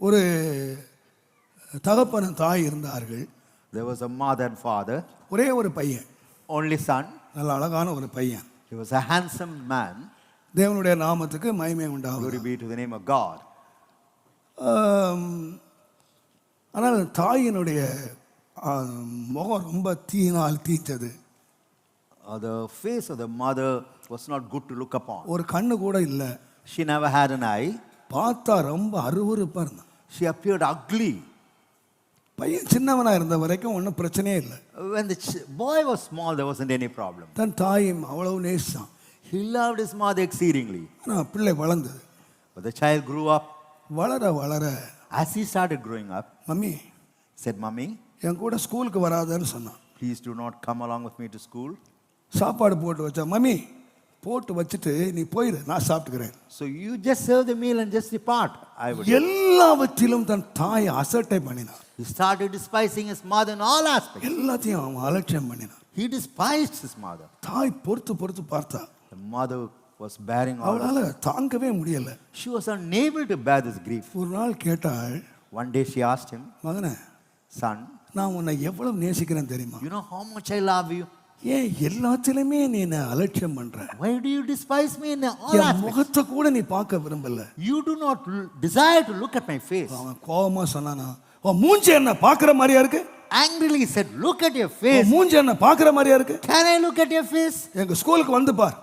ஒரு தகப்பனும் தாய் இருந்தார்கள் There was a mother and father, ஒரே ஒரு பையன் only son. நல்ல அழகான ஒரு பையன் He was a handsome man. தேவனுடைய நாமத்துக்கு மகிமை உண்டாகும் Glory be to the name of God. ஆம், ஆனால் தாயினுடைய ஆ, முகம் ரொம்ப தீனால் தீச்சது Uh, the face of the mother was not good to look upon. ஒரு கண்ணு கூட இல்லை She never had an eye. பார்த்தா ரொம்ப அருவருப்பாக இருந்தான் She appeared ugly. பையன் சின்னவனா இருந்த வரைக்கும் ஒன்றும் பிரச்சனையே இல்லை When the ch- boy was small, there wasn't any problem. தன் தாயும் அவ்வளவு நேசிச்சான் He loved his mother exceedingly. ஆனால் பிள்ளை வளர்ந்தது But the child grew up. வளர வளர As he started growing up, mummy said, Mummy, என் கூட ஸ்கூலுக்கு வராதன்னு சொன்னான் please do not come along with me to school. சாப்பாடு போட்டு வச்சா மம்மி போட்டு வச்சுட்டு நீ போயிரு நான் சாப்பிட்டுக்கிறேன் So you just serve the meal and just depart. I would. எல்லாவற்றிலும் தன் தாயை அசட்டை பண்ணினான் He started despising his mother in all aspects. எல்லாத்தையும் அவன் அலட்சியம் பண்ணினான் He despised his mother. தாய் பொறுத்து பொறுத்து பார்த்தா The mother was bearing all. அவளால தாங்கவே முடியல She was unable to bear this grief. ஒரு நாள் கேட்டாள் One day she asked him, மகனே Son, நான் உன்னை எவ்வளவு நேசிக்கிறேன் தெரியுமா you know how much I love you? ஏன் எல்லாத்திலுமே நீ என்ன அலட்சியம் பண்ற Why do you despise me in all aspects? முகத்தை கூட நீ பார்க்க விரும்பல You do not desire to look at my face. அவன் கோபமா சொன்னானா உன் மூஞ்சி என்ன பார்க்குற மாதிரியா இருக்கு Angrily said, Look at your face. மூஞ்சி என்ன பார்க்குற மாதிரியா இருக்கு Can I look at your face? எங்க ஸ்கூலுக்கு வந்து பார்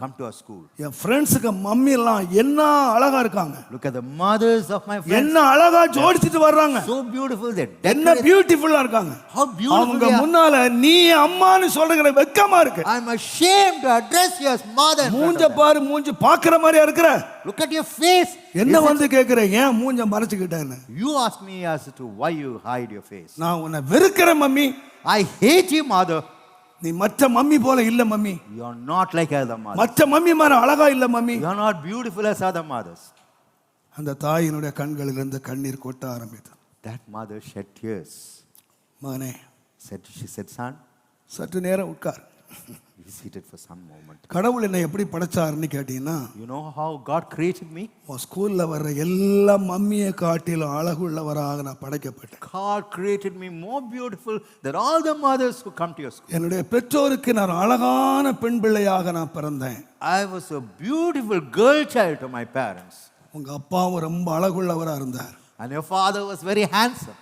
Come to our school. என் ஃப்ரெண்ட்ஸுக்கு மம்மி எல்லாம் என்ன அழகா இருக்காங்க Look at the mothers of my friends. என்ன அழகா ஜோடிச்சிட்டு வர்றாங்க So beautiful. They're என்ன. பியூட்டிஃபுல்லா இருக்காங்க How beautiful அவங்க. முன்னால நீ அம்மான்னு சொல்றீங்க வெக்கமா இருக்கு ashamed to address you as mother. in front மூஞ்ச. பாரு மூஞ்சி பாக்குற மாதிரியா இருக்கிற Look at your face. என்ன வந்து கேக்குற ஏன் மூஞ்ச மறைச்சுக்கிட்டேன்னு You ask me as to why you hide your face. நான் உன்னை வெறுக்கிறேன் mummy I hate you, mother. நீ மற்ற மம்மி போல இல்ல mummy You're not like other mothers. மற்ற மம்மி மாதிரி அழகா இல்ல mummy You're not beautiful as other mothers. அந்த தாயினுடைய கண்களிலிருந்து கண்ணீர் கொட்ட ஆரம்பித்தது That mother shed tears. மகனே Said she said, Son, சற்று நேரம் உட்கார் be seated for some moment. கடவுள் என்னை எப்படி படைச்சாருன்னு கேட்டீங்கன்னா You know how God created me? உன் ஸ்கூல்ல வர்ற எல்லா மம்மியை காட்டிலும் அழகுள்ளவராக நான் படைக்கப்பட்டேன் God created me more beautiful than all the mothers who come to your school. என்னுடைய பெற்றோருக்கு நான் அழகான பெண் பிள்ளையாக நான் பிறந்தேன் I was a beautiful girl child to my parents. உங்க அப்பாவும் ரொம்ப அழகுள்ளவரா இருந்தார் And your father was very handsome.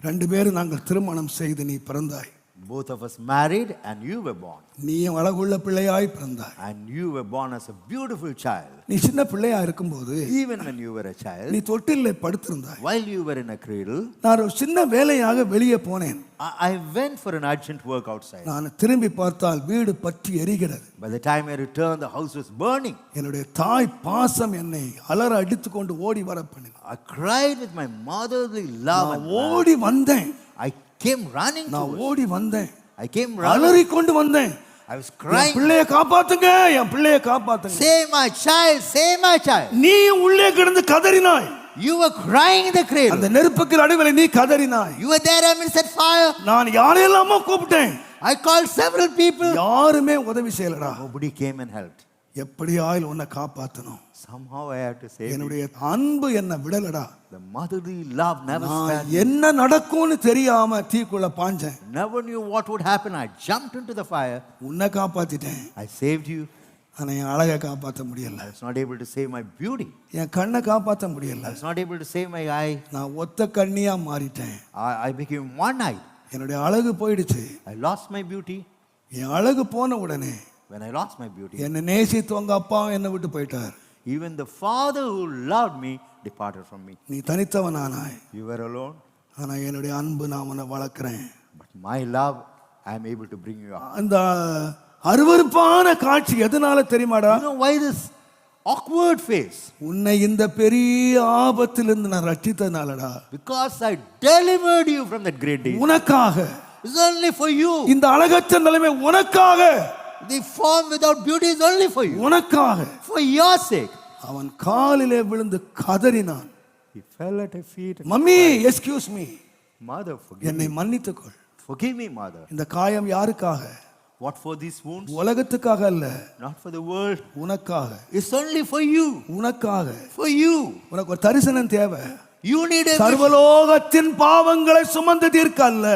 ரெண்டு பேரும் நாங்கள் திருமணம் செய்து நீ பிறந்தாய் Both of us married and you were born. நீயும் அழகுள்ள பிள்ளையாய் பிறந்தாய் And you were born as a beautiful child. நீ சின்ன பிள்ளையா இருக்கும்போது Even when you were a child, நீ தொட்டில்ல படுத்திருந்தாய் while you were in a cradle, நான் ஒரு சின்ன வேலையாக வெளியே போனேன் I, I went for an urgent work outside. நான் திரும்பி பார்த்தால் வீடு பற்றி எரிகிறது By the time I returned, the house was burning. என்னுடைய தாய் பாசம் என்னை அலற அடித்து கொண்டு ஓடி வர பண்ணினான் I cried with my motherly love. நான் and ஓடி வந்தேன் I came running நான் ஓடி வந்தேன் I came running. அலறி கொண்டு வந்தேன் I was என் crying. பிள்ளைய காப்பாத்துங்க என் பிள்ளைய காப்பாத்துங்க Save my child, save my child. நீ உள்ளே கிடந்து கதறினாய் You were crying in the cradle. அந்த நெருப்புக்கு நடுவில் நீ கதறினாய் You were there amidst that fire. நான் யாரையெல்லாமோ கூப்பிட்டேன் I called several people. யாருமே உதவி செய்யலடா Nobody came and helped. எப்படியாயில் உன்னை காப்பாத்தணும் Somehow I to you. என்னுடைய அன்பு என்ன விடலடா The motherly love never spared. என்ன நடக்கும்னு தெரியாம தீக்குள்ள பாஞ்சேன் Never knew what would happen. I jumped into the fire. உன்னை காப்பாத்திட்டேன் I saved you. ஆனா என் அழகை காப்பாத்த முடியல was not able to save my beauty. என் கண்ணை காப்பாத்த முடியல was not able to save my eye. நான் ஒத்த கண்ணியா மாறிட்டேன் I, I became one-eyed. என்னுடைய அழகு போயிடுச்சு I lost my beauty. என் அழகு போன உடனே When I lost my beauty, என்னை நேசித்து உங்க அப்பாவும் என்னை விட்டு போயிட்டார் even the father who loved me departed from me. நீ தனித்தவனானாய் You were alone, ஆனா என்னுடைய அன்பு நான் உன்னை வளர்க்குறேன் but my love, I am able to bring you up. அந்த அருவருப்பான காட்சி எதனால தெரியுமாடா why this awkward face? உன்னை இந்த பெரிய ஆபத்திலிருந்து நான் ரட்சித்ததுனாலடா Because I delivered you from that great day. உனக்காக It's only for you. இந்த அழகற்ற நிலைமை உனக்காக The form without beauty is only for you. உனக்காக For your sake. அவன் காலிலே விழுந்து கதறினான் He fell at her feet. and- mummy excuse me Mother, forgive என்னை me. மன்னித்துக்கொள் Forgive me, mother. இந்த காயம் யாருக்காக What for these wounds? உலகத்துக்காக அல்ல Not for the world. உனக்காக It's only for you. உனக்காக For you. உனக்கு ஒரு தரிசனம் தேவை You need a சர்வலோகத்தின் பாவங்களை சுமந்து தீர்க்க அல்ல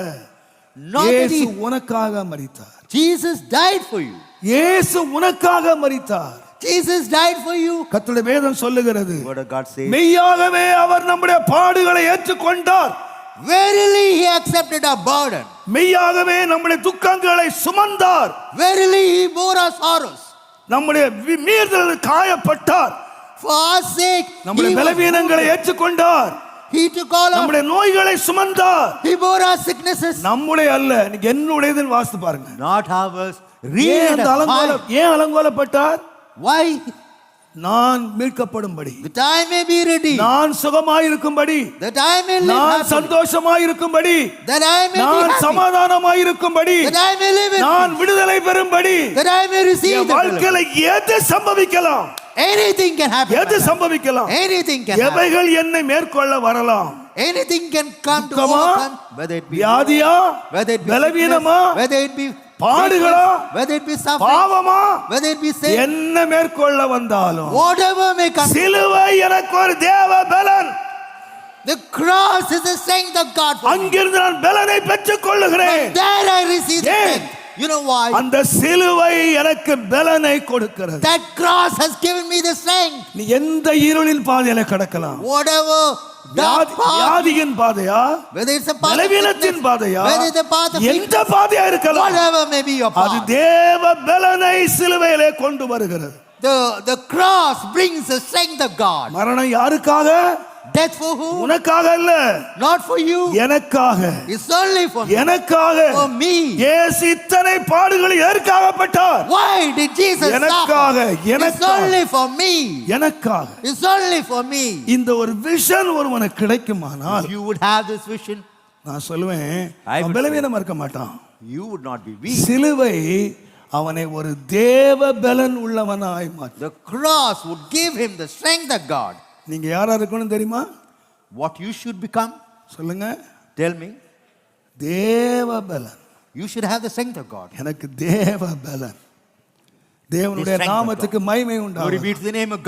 Not இயேசு the- உனக்காக மரித்தார் Jesus died for you. இயேசு உனக்காக மரித்தார் Jesus died for you. கர்த்தருடைய வேதம் சொல்லுகிறது மெய்யாகவே அவர் நம்முடைய பாடுகளை ஏற்றுக்கொண்டார் Verily he accepted our burden. மெய்யாகவே நம்முடைய துக்கங்களை சுமந்தார் Verily he bore our sorrows. நம்முடைய மீறுதலுக்கு காயப்பட்டார் For our sake, நம்முடைய பலவீனங்களை. ஏற்றுக்கொண்டார் he took all our, நம்முடைய நோய்களை சுமந்தார் he bore our sicknesses. நம்முடைய அல்ல நீங்க என்னுடையதுன்னு வாசித்து பாருங்க Not ours. ஏன் Read அலங்கோல ஏன் அலங்கோலப்பட்டார் Why? நான் மீட்கப்படும்படி That I may be ready. நான் சுகமாயிருக்கும்படி That I may live நான் happily. சந்தோஷமாயிருக்கும்படி That I may நான் be happy. சமாதானமாயிருக்கும்படி That I may live நான். விடுதலை பெறும்படி That I may receive வாழ்க்கையில எது சம்பவிக்கலாம் Anything can happen. எது. சம்பவிக்கலாம் Anything can happen. எவைகள் என்னை மேற்கொள்ள வரலாம் Anything can come to துக்கமா? overcome. Whether it be வியாதியா whether it be பலவீனமா whether it be பாடுகளா? whether it be suffering, பாவமா whether it be sin, என்ன மேற்கொள்ள வந்தாலும் whatever may come. சிலுவை எனக்கு ஒரு தேவ பலன் The cross is the strength of God. அங்கிருந்து நான் பலனை பெற்றுக் கொள்ளுகிறேன் there I receive strength. You know why? அந்த சிலுவை எனக்கு பலனை கொடுக்கிறது That cross has given me the strength. நீ எந்த இருளின் பாதையில கடக்கலாம் Whatever வியாதியின் பாதையா பலவீனத்தின் பாதையா எந்த பாதையா இருக்கலாம் அது. தேவ பலனை சிலுவையிலே கொண்டு வருகிறது The, the cross brings the strength of God. மரணம் யாருக்காக Death for who? உனக்காக அல்ல Not for you. எனக்காக It's only for me. எனக்காக For me. இயேசு இத்தனை பாடுகள் எதற்காகப்பட்டார் Why did Jesus எனக்காக, suffer? It's எனக்காக. only for me. எனக்காக It's only for me. இந்த ஒரு விஷன் ஒருவனுக்கு கிடைக்குமானால் you would have this vision, நான் சொல்லுவேன் I அவன் would பலவீனமா இருக்க மாட்டான் you would not be weak. சிலுவை அவனை ஒரு தேவ பலன் உள்ளவனாய் மாற்றும் The cross would give him the strength of God. நீங்க யாரா இருக்கணும் தெரியுமா What you should become, சொல்லுங்க tell me. தேவ பலன் You should have the strength of God. எனக்கு தேவ பலன் தேவனுடைய நாமத்துக்கு மகிமை உண்டாகும் the name of God.